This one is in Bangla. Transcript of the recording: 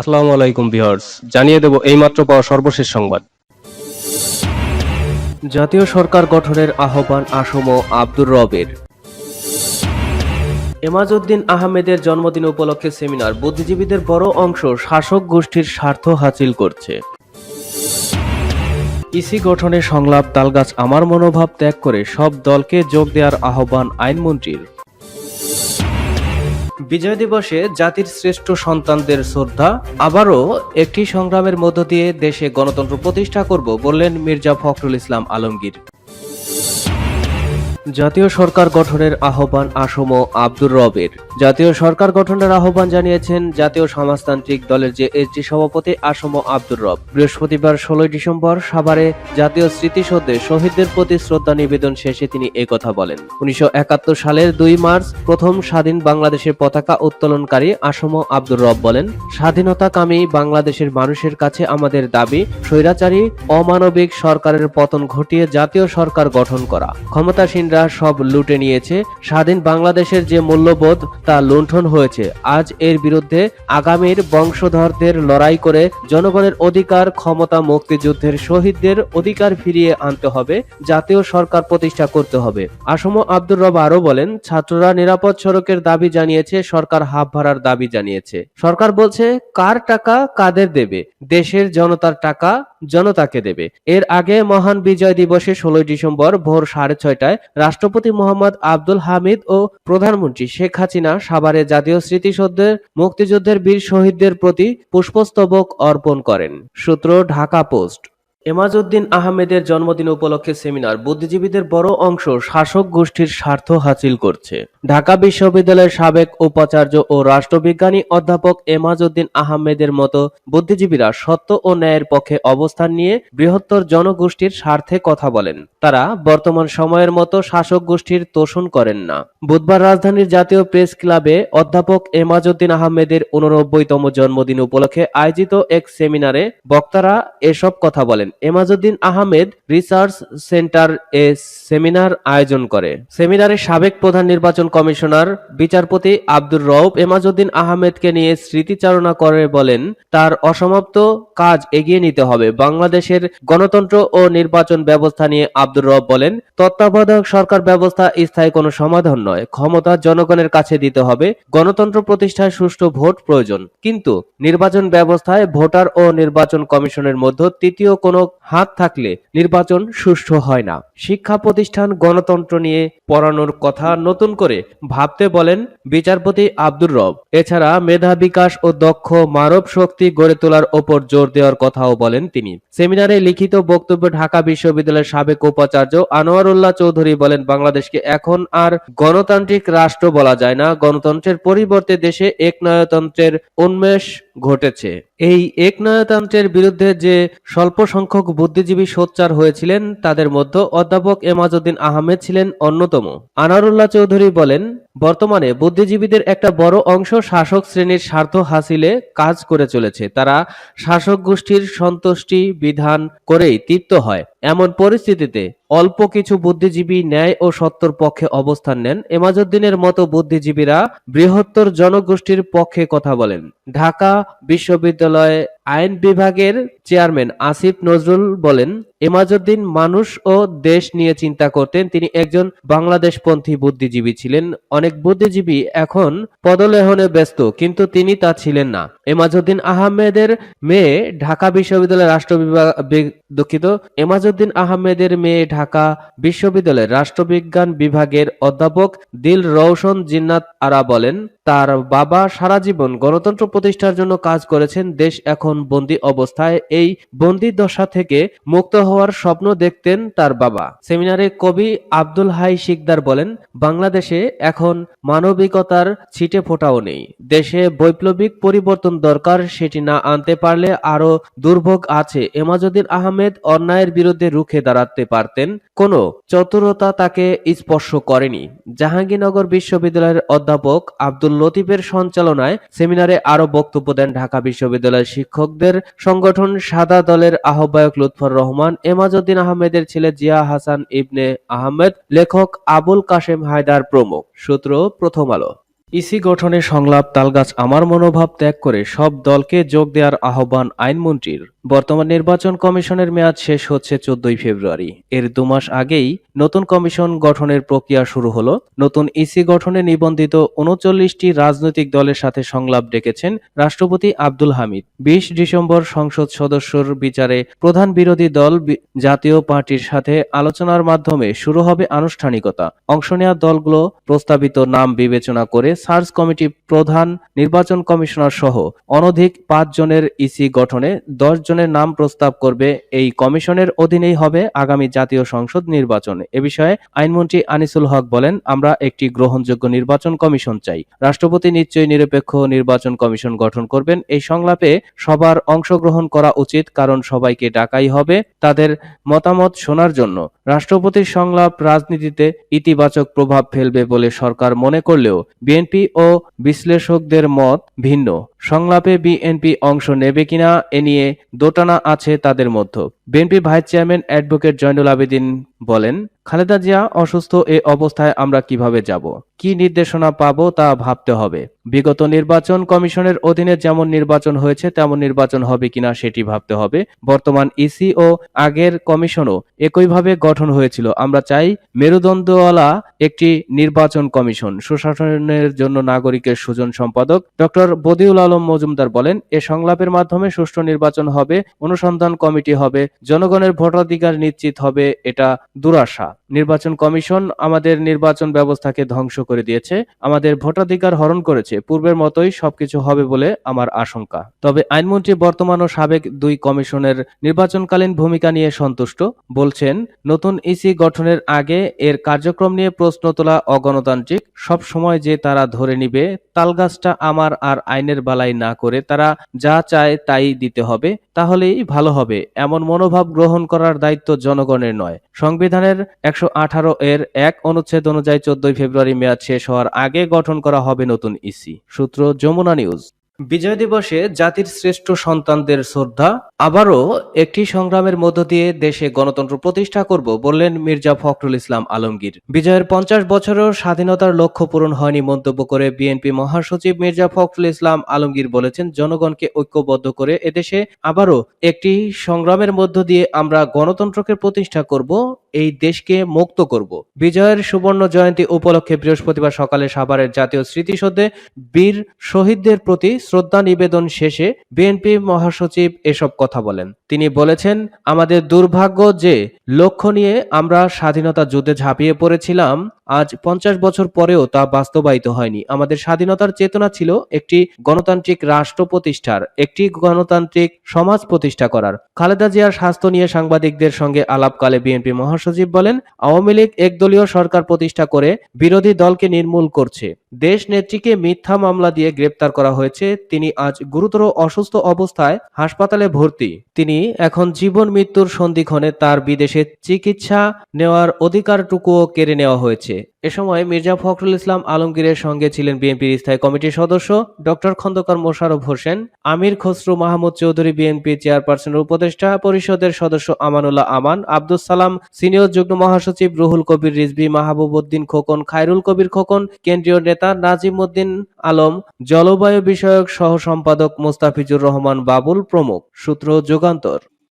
আসসালামু আলাইকুম ভিউয়ার্স, জানিয়ে দেব এইমাত্র পাওয়া সর্বশেষ সংবাদ। জাতীয় সরকার গঠনের আহ্বান আসম আব্দুর রবের। এমাজউদ্দিন আহমেদের জন্মদিন উপলক্ষে সেমিনার, বুদ্ধিজীবীদের বড় অংশ শাসক গোষ্ঠীর স্বার্থ হাসিল করছে। ইসি গঠনে সংলাপ, তালগাছ আমার মনোভাব ত্যাগ করে সব দলকে যোগ দেওয়ার আহ্বান আইনমন্ত্রীর। বিজয় দিবসে জাতির শ্রেষ্ঠ সন্তানদের শ্রদ্ধা, আবারও একটি সংগ্রামের মধ্য দিয়ে দেশে গণতন্ত্র প্রতিষ্ঠা করব বললেন মির্জা ফখরুল ইসলাম আলমগীর। জাতীয় সরকার গঠনের আহ্বান আসম আব্দুর রবের। জাতীয় সরকার গঠনের আহ্বান জানিয়েছেন জাতীয় সমাজতান্ত্রিক দলের যে এসডি সভাপতি আসম আব্দুর রব। বৃহস্পতিবার ষোলোই ডিসেম্বর সাভারে জাতীয় স্মৃতিসৌধে শহীদদের প্রতি শ্রদ্ধা নিবেদন শেষে তিনি একথা বলেন। উনিশশো একাত্তর সালের দুই মার্চ প্রথম স্বাধীন বাংলাদেশের পতাকা উত্তোলনকারী আসম আব্দুর রব বলেন, স্বাধীনতাকামী বাংলাদেশের মানুষের কাছে আমাদের দাবি, স্বৈরাচারী, অমানবিক সরকারের পতন ঘটিয়ে জাতীয় সরকার গঠন করা। ক্ষমতাসীনরা সব লুটে নিয়েছে। স্বাধীন বাংলাদেশের যে মূল্যবোধ, তা লুণ্ঠন হয়েছে। আজ এর বিরুদ্ধে আগামীর বংশধরদের লড়াই করে জনগণের অধিকার, ক্ষমতা, মুক্তিযুদ্ধের শহীদদের অধিকার ফিরিয়ে আনতে হবে, জাতীয় সরকার প্রতিষ্ঠা করতে হবে। আসম আব্দুর রব আরও বলেন, ছাত্ররা নিরাপদ সড়কের দাবি জানিয়েছে, সরকার হাফ ভাড়ার দাবি জানিয়েছে। সরকার বলছে, কার টাকা কাদের দেবে? দেশের জনতার টাকা জনতাকে দেবে। এর আগে মহান বিজয় দিবসে ষোলোই ডিসেম্বর ভোর সাড়ে ছয়টায় রাষ্ট্রপতি মোহাম্মদ আব্দুল হামিদ ও প্রধানমন্ত্রী শেখ হাসিনা সাভারে জাতীয় স্মৃতিসৌধের মুক্তিযুদ্ধের বীর শহীদদের প্রতি পুষ্পস্তবক অর্পণ করেন। সূত্র, ঢাকা পোস্ট। এমাজউদ্দিন আহমেদের জন্মদিন উপলক্ষে সেমিনার বুদ্ধিজীবীদের বড় অংশ শাসক গোষ্ঠীর স্বার্থ হাসিল করছে। ঢাকা বিশ্ববিদ্যালয়ের সাবেক উপাচার্য ও রাষ্ট্রবিজ্ঞানী অধ্যাপক এমাজউদ্দিন আহমেদের মতো বুদ্ধিজীবীরা সত্য ও ন্যায়ের পক্ষে অবস্থান নিয়ে বৃহত্তর জনগোষ্ঠীর স্বার্থে কথা বলেন। তারা বর্তমান সময়ের মতো শাসক গোষ্ঠীর তোষণ করেন না। বুধবার রাজধানীর জাতীয় প্রেস ক্লাবে অধ্যাপক এমাজউদ্দিন আহমেদের উননব্বইতম জন্মদিন উপলক্ষে আয়োজিত এক সেমিনারে বক্তারা এসব কথা বলেন। এমাজউদ্দিন আহমেদ রিসার্চ সেন্টার এ সেমিনার আয়োজন করে। সেমিনারে সাবেক প্রধান নির্বাচন কমিশনার বিচারপতি আব্দুর রউফ এমাজউদ্দিন আহমেদকে নিয়ে স্মৃতিচারণা করে বলেন, তার অসমাপ্ত কাজ এগিয়ে নিতে হবে। বাংলাদেশের গণতন্ত্র ও নির্বাচন ব্যবস্থা নিয়ে আব্দুর রব বলেন, তত্ত্বাবধায়ক সরকার ব্যবস্থা স্থায়ী কোনো সমাধান নয়। ক্ষমতা জনগণের কাছে দিতে হবে। গণতন্ত্র প্রতিষ্ঠায় সুষ্ঠু ভোট প্রয়োজন। কিন্তু নির্বাচন ব্যবস্থায় ভোটার ও নির্বাচন কমিশনের মধ্যে তৃতীয় কোনো হাত থাকলে নির্বাচন সুষ্ঠু হয় না। শিক্ষা প্রতিষ্ঠান গণতন্ত্র নিয়ে পড়ানোর কথা নতুন করে ভাবতে বলেন বিচারপতি আব্দুর রব। এছাড়া মেধা বিকাশ ও দক্ষ মানব শক্তি গড়ে তোলার ওপর জোর দেওয়ার কথাও বলেন তিনি। সেমিনারে লিখিত বক্তব্যে ঢাকা বিশ্ববিদ্যালয়ের সাবেক উপাচার্য আনোয়ারুল্লাহ চৌধুরী বলেন, বাংলাদেশকে এখন আর গণতান্ত্রিক রাষ্ট্র বলা যায় না। গণতন্ত্রের পরিবর্তে দেশে একনায়তন্ত্রের উন্মেষ ঘটেছে। এই একনায়তন্ত্রের বিরুদ্ধে যে স্বল্প সংখ্যক বুদ্ধিজীবী সোচ্চার হয়েছিলেন, তাদের মধ্যে অধ্যাপক এমাজউদ্দিন আহমেদ ছিলেন অন্যতম। আনারুল্লাহ চৌধুরী বলেন, বর্তমানে বুদ্ধিজীবীদের একটা বড় অংশ শাসক শ্রেণির স্বার্থ হাসিলে কাজ করে চলেছে। তারা শাসক গোষ্ঠীর সন্তুষ্টি বিধান করেই তৃপ্ত হয়। এমন পরিস্থিতিতে অল্প কিছু বুদ্ধিজীবী ন্যায় ও সত্যর পক্ষে অবস্থান নেন। এমাজউদ্দিনের মতো বুদ্ধিজীবীরা বৃহত্তর জনগোষ্ঠীর পক্ষে কথা বলেন। ঢাকা বিশ্ববিদ্যালয়ে আইন বিভাগের চেয়ারম্যান আসিফ নজরুল বলেন এমাজউদ্দিন মানুষ ও দেশ নিয়ে চিন্তা করতেন। তিনি একজন বাংলাদেশপন্থী বুদ্ধিজীবী ছিলেন। অনেক বুদ্ধিজীবী এখন পদলেহনে ব্যস্ত, কিন্তু তিনি তা ছিলেন না। এমাজউদ্দিন আহমেদের মেয়ে ঢাকা বিশ্ববিদ্যালয়ের রাষ্ট্র বিভাগ দুঃখিত এমাজউদ্দিন আহমেদের মেয়ে ঢাকা বিশ্ববিদ্যালয়ের রাষ্ট্রবিজ্ঞান বিভাগের অধ্যাপক দিল রৌশন জিন্নাত আরা বলেন তার বাবা সারা জীবন গণতন্ত্র প্রতিষ্ঠার জন্য কাজ করেছেন, দেশ এখন বন্দি অবস্থায়। এই বন্দি দশা থেকে মুক্ত হওয়ার স্বপ্ন দেখতেন তার বাবা। সেমিনারে কবি আব্দুল হাই শিকদার বলেন, বাংলাদেশে এখন মানবিকতার ছিটে ফোটাও নেই। দেশে বৈপ্লবিক পরিবর্তন দরকার, সেটি না আনতে পারলে আরও দুর্ভোগ আছে। এমাজুদ্দিন আহমেদ অন্যায়ের বিরুদ্ধে রুখে দাঁড়াতে পারতেন, কোনো চতুরতা তাকে স্পর্শ করেনি। জাহাঙ্গীরনগর বিশ্ববিদ্যালয়ের অধ্যাপক আব্দুল লতিফের সঞ্চালনায় সেমিনারে আরও বক্তব্য দেন ঢাকা বিশ্ববিদ্যালয়ের শিক্ষকদের সংগঠন সাদা দলের আহ্বায়ক লুৎফর রহমান, এমাজউদ্দিন আহমেদের ছেলে জিয়া হাসান ইবনে আহমেদ, লেখক আবুল কাশেম হায়দার প্রমুখ। সূত্র, প্রথম আলো। ইসি গঠনে সংলাপ, তালগাছ আমার মনোভাব ত্যাগ করে সব দলকে যোগ দেওয়ার আহ্বান আইনমন্ত্রীর। বর্তমান নির্বাচন কমিশনের মেয়াদ শেষ হচ্ছে চোদ্দই ফেব্রুয়ারি। এর দুমাস আগেই নতুন কমিশন গঠনের প্রক্রিয়া শুরু হলো। নতুন ইসি গঠনে নিবন্ধিত উনচল্লিশটি রাজনৈতিক দলের সাথে সংলাপ ডেকেছেন রাষ্ট্রপতি আব্দুল হামিদ। বিশ ডিসেম্বর সংসদ সদস্যর বিচারে প্রধান বিরোধী দল জাতীয় পার্টির সাথে আলোচনার মাধ্যমে শুরু হবে আনুষ্ঠানিকতা। অংশ নেওয়া দলগুলো প্রস্তাবিত নাম বিবেচনা করে সার্চ কমিটি প্রধান নির্বাচন কমিশনার সহ অনধিক পাঁচ জনের ইসি গঠনে দশ জনের নাম প্রস্তাব করবে, এই কমিশনের অধীনেই হবে আগামী জাতীয় সংসদ নির্বাচন। এ বিষয়ে আইনমন্ত্রী আনিসুল হক বলেন, আমরা একটি গ্রহণযোগ্য নির্বাচন কমিশন চাই। রাষ্ট্রপতি নিশ্চয়ই নিরপেক্ষ নির্বাচন কমিশন গঠন করবেন। এই সংলাপে সবার অংশগ্রহণ করা উচিত, কারণ সবাইকে ডাকাই হবে তাদের মতামত শোনার জন্য। রাষ্ট্রপতির সংলাপ রাজনীতিতে ইতিবাচক প্রভাব ফেলবে বলে সরকার মনে করলেও বিএনপি ও বিশ্লেষকদের মত ভিন্ন। সংলাপে বিএনপি অংশ নেবে কিনা, এ নিয়ে দোটানা আছে তাদের মধ্যে। BNP vice chairman advocate Joynul Abedin বলেন, খালেদা জিয়া অসুস্থ, এ অবস্থায় আমরা কীভাবে যাব? কি নির্দেশনা পাবো তা ভাবতে হবে। বিগত নির্বাচন কমিশনের অধীনে যেমন নির্বাচন হয়েছে, তেমন নির্বাচন হবে কিনা সেটি ভাবতে হবে। বর্তমান ইসি ও আগের কমিশনও একইভাবে গঠন হয়েছিল। আমরা চাই মেরুদণ্ডওয়ালা একটি নির্বাচন কমিশন। সুশাসনের জন্য নাগরিকের সুজন সম্পাদক ডক্টর বদিউল আলম মজুমদার বলেন, এ সংলাপের মাধ্যমে সুষ্ঠু নির্বাচন হবে, অনুসন্ধান কমিটি হবে জনগণের ভোটাধিকার নিশ্চিত হবে, এটা দুরাশা। নির্বাচন কমিশন আমাদের নির্বাচন ব্যবস্থাকে ধ্বংস করে দিয়েছে, আমাদের ভোটাধিকার হরণ করেছে, পূর্বের মতোই সবকিছু হবে বলে আমার আশঙ্কা। তবে আইনমন্ত্রী বর্তমান ও সাবেক দুই কমিশনের নির্বাচনকালীন ভূমিকা নিয়ে সন্তুষ্ট, বলছেন, নতুন ইসি গঠনের আগে এর কার্যক্রম নিয়ে প্রশ্ন তোলা অগণতান্ত্রিক, সব সময় যে তারা ধরে নিবে, তালগাছটা আমার আর আইনের বালাই না করে তারা যা চায় তাই দিতে হবে, তাহলেই ভালো হবে, এমন মনোভাব গ্রহণ করার দায়িত্ব জনগণের নয়। সংবিধানের একশো আঠারো এর এক অনুচ্ছেদ অনুযায়ী চোদ্দই ফেব্রুয়ারি মেয়াদ শেষ হওয়ার আগে গঠন করা হবে নতুন ইসি। সূত্র যমুনা নিউজ। বিজয় দিবসে জাতির শ্রেষ্ঠ সন্তানদের শ্রদ্ধা, আবারও একটি সংগ্রামের মধ্য দিয়ে দেশে গণতন্ত্র প্রতিষ্ঠা করব বললেন মির্জা ফখরুল ইসলাম আলমগীর। বিজয়ের পঞ্চাশ বছরেও স্বাধীনতার লক্ষ্য পূরণ হয়নি মন্তব্য করে বিএনপি মহাসচিব মির্জা ফখরুল ইসলাম আলমগীর বলেছেন, জনগণকে ঐক্যবদ্ধ করে এদেশে আবারও একটি সংগ্রামের মধ্য দিয়ে আমরা গণতন্ত্রকে প্রতিষ্ঠা করব এই দেশকে মুক্ত করব। বিজয়ের সুবর্ণ জয়ন্তী উপলক্ষে বৃহস্পতিবার সকালে সাভারের জাতীয় স্মৃতিসৌধে বীর শহীদদের প্রতি শ্রদ্ধা নিবেদন শেষে বিএনপি মহাসচিব এসব কথা বলেন। তিনি বলেছেন, আমাদের দুর্ভাগ্য যে লক্ষ্য নিয়ে আমরা স্বাধীনতা যুদ্ধে ঝাঁপিয়ে পড়েছিলাম, আজ পঞ্চাশ বছর পরেও তা বাস্তবায়িত হয়নি। আমাদের স্বাধীনতার চেতনা ছিল একটি গণতান্ত্রিক রাষ্ট্র প্রতিষ্ঠার, একটি গণতান্ত্রিক সমাজ প্রতিষ্ঠা করার। খালেদা জিয়ার স্বাস্থ্য নিয়ে সাংবাদিকদের সঙ্গে আলাপকালে বিএনপি মহাসচিব বলেন, আওয়ামী লীগ একদলীয় সরকার প্রতিষ্ঠা করে বিরোধী দলকে নির্মূল করছে। দেশ নেত্রীকে মিথ্যা মামলা দিয়ে গ্রেপ্তার করা হয়েছে। তিনি আজ গুরুতর অসুস্থ অবস্থায় হাসপাতালে ভর্তি। তিনি এখন জীবন মৃত্যুর সন্ধিক্ষণে তার বিদেশে চিকিৎসা নেওয়ার অধিকারটুকুও কেড়ে নেওয়া হয়েছে। এ সময় মির্জা ফখরুল ইসলাম আলমগীরের সঙ্গে ছিলেন বিএনপির স্থায়ী কমিটির সদস্য ডক্টর খন্দকার মোশাররফ হোসেন, আমির খসরু মাহমুদ চৌধুরী বিএনপি চেয়ারপারসনের উপদেষ্টা পরিষদের সদস্য আমানুল্লাহ আমান, আব্দুস সালাম সিনিয়র যুগ্ম মহাসচিব রুহুল কবির রিজভি মাহবুব উদ্দিন খোকন, খায়রুল কবির খোকন, কেন্দ্রীয় নেতা নাজিম উদ্দিন আলম, জলবায়ু বিষয়ক সহ সম্পাদক মোস্তাফিজুর রহমান বাবুল প্রমুখ। সূত্র যুগান্তর।